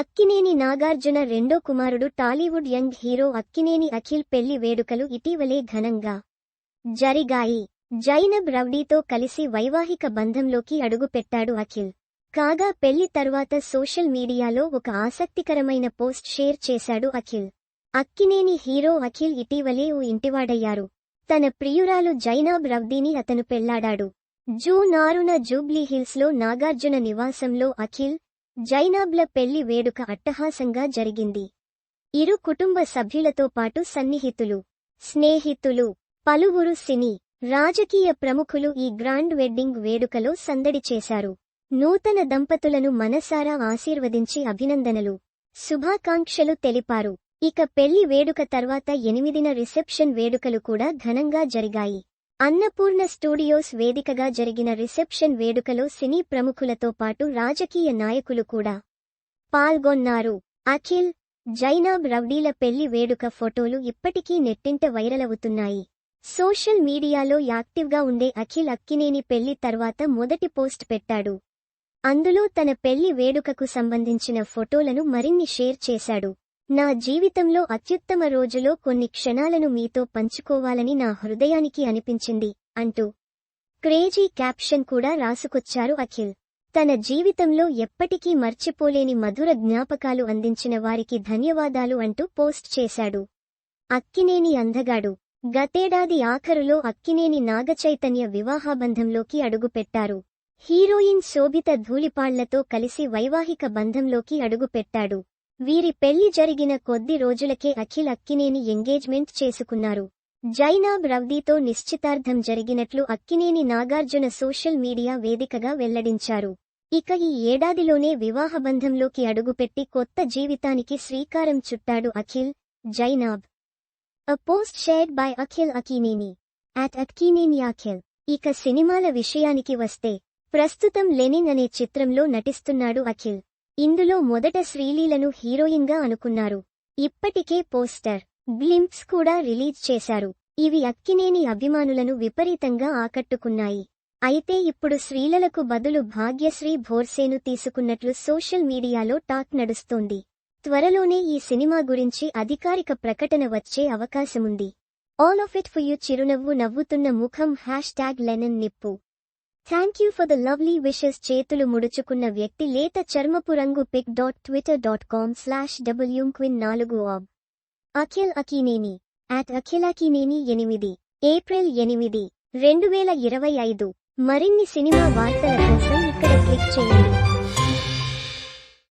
అక్కినేని నాగార్జున రెండో కుమారుడు Tollywood young hero Akkineni Akhil పెళ్ళి వేడుకలు ఇటీవలే ఘనంగా జరిగాయి. జైనబ్ రౌడీతో కలిసి వైవాహిక బంధంలోకి అడుగుపెట్టాడు అఖిల్. కాగా పెళ్ళి తర్వాత సోషల్ మీడియాలో ఒక ఆసక్తికరమైన పోస్ట్ షేర్ చేశాడు అఖిల్. అక్కినేని హీరో అఖిల్ ఇటీవలే ఓ ఇంటివాడయ్యారు. తన ప్రియురాలు జైనాబ్ రవ్దీని అతను పెళ్ళాడాడు. జూన్ ఆరున జూబ్లీహిల్స్లో నాగార్జున నివాసంలో అఖిల్ జైనాబ్ల పెళ్ళి వేడుక అట్టహాసంగా జరిగింది. ఇరు కుటుంబ సభ్యులతో పాటు సన్నిహితులు స్నేహితులు పలువురు సినీ రాజకీయ ప్రముఖులు ఈ గ్రాండ్ వెడ్డింగ్ వేడుకలో సందడి చేశారు. నూతన దంపతులను మనసారా ఆశీర్వదించి అభినందనలు. శుభాకాంక్షలు తెలిపారు. ఇక పెళ్ళి వేడుక తర్వాత ఎనిమిదిన రిసెప్షన్ వేడుకలు కూడా ఘనంగా జరిగాయి. అన్నపూర్ణ స్టూడియోస్ వేదికగా జరిగిన రిసెప్షన్ వేడుకలో సినీ ప్రముఖులతో పాటు రాజకీయ నాయకులు కూడా పాల్గొన్నారు. అఖిల్ జైనాబ్ రౌడీల పెళ్ళి వేడుక ఫోటోలు ఇప్పటికీ నెట్టింట వైరలవుతున్నాయి. సోషల్ మీడియాలో యాక్టివ్గా ఉండే అఖిల్ అక్కినేని పెళ్ళి తర్వాత మొదటి పోస్ట్ పెట్టాడు. అందులో తన పెళ్ళి వేడుకకు సంబంధించిన ఫోటోలను మరిన్ని షేర్ చేశాడు. నా జీవితంలో అత్యుత్తమ రోజులో కొన్ని క్షణాలను మీతో పంచుకోవాలని నా హృదయానికి అనిపించింది అంటూ క్రేజీ క్యాప్షన్ కూడా రాసుకొచ్చారు అఖిల్. తన జీవితంలో ఎప్పటికీ మర్చిపోలేని మధుర జ్ఞాపకాలు అందించిన వారికి ధన్యవాదాలు అంటూ పోస్ట్ చేశాడు. అక్కినేని అందగాడు. గతేడాది ఆఖరులో అక్కినేని నాగచైతన్య వివాహబంధంలోకి అడుగుపెట్టారు. హీరోయిన్ శోభిత ధూళిపాళ్ళతో కలిసి వైవాహిక బంధంలోకి అడుగుపెట్టాడు. వీరి పెళ్ళి జరిగిన కొద్ది రోజులకే అఖిల్ అక్కినేని ఎంగేజ్మెంట్ చేసుకున్నారు. జైనాబ్ రవ్దీతో నిశ్చితార్థం జరిగినట్లు అక్కినేని నాగార్జున సోషల్ మీడియా వేదికగా వెల్లడించారు. ఇక ఈ ఏడాదిలోనే వివాహబంధంలోకి అడుగుపెట్టి కొత్త జీవితానికి శ్రీకారం చుట్టాడు Akhil Zainab. A post shared by Akhil Akkineni at Akkineni Akhil. ఇక సినిమాల విషయానికి వస్తే ప్రస్తుతం లెనిన్ అనే చిత్రంలో నటిస్తున్నాడు అఖిల్. ఇందులో మొదట శ్రీలీలను హీరోయిన్గా అనుకున్నారు. ఇప్పటికే పోస్టర్ గ్లింప్స్ కూడా రిలీజ్ చేశారు. ఇవి అక్కినేని అభిమానులను విపరీతంగా ఆకట్టుకున్నాయి. అయితే ఇప్పుడు శ్రీలలకు బదులు భాగ్యశ్రీ భోర్సేను తీసుకున్నట్లు సోషల్ మీడియాలో టాక్ నడుస్తోంది. త్వరలోనే ఈ సినిమా గురించి అధికారిక ప్రకటన వచ్చే అవకాశముంది. All of it for you చిరునవ్వు నవ్వుతున్న ముఖం హ్యాష్ ట్యాగ్ లెనన్ నిప్పు. Thank you for the lovely wishes చేతులు ముడుచుకున్న వ్యక్తి లేత చర్మపు రంగు pic dot Twitter dot com slash W క్విన్ నాలుగు ఆబ్ అఖిల్ అకీనేని అట్ అఖిలాకీనేని ఎనిమిది. ఏప్రిల్ ఎనిమిది. రెండు వేల ఇరవై ఐదు. మరిన్ని సినిమా వార్తల కోసం ఇక్కడ క్లిక్ చేయండి.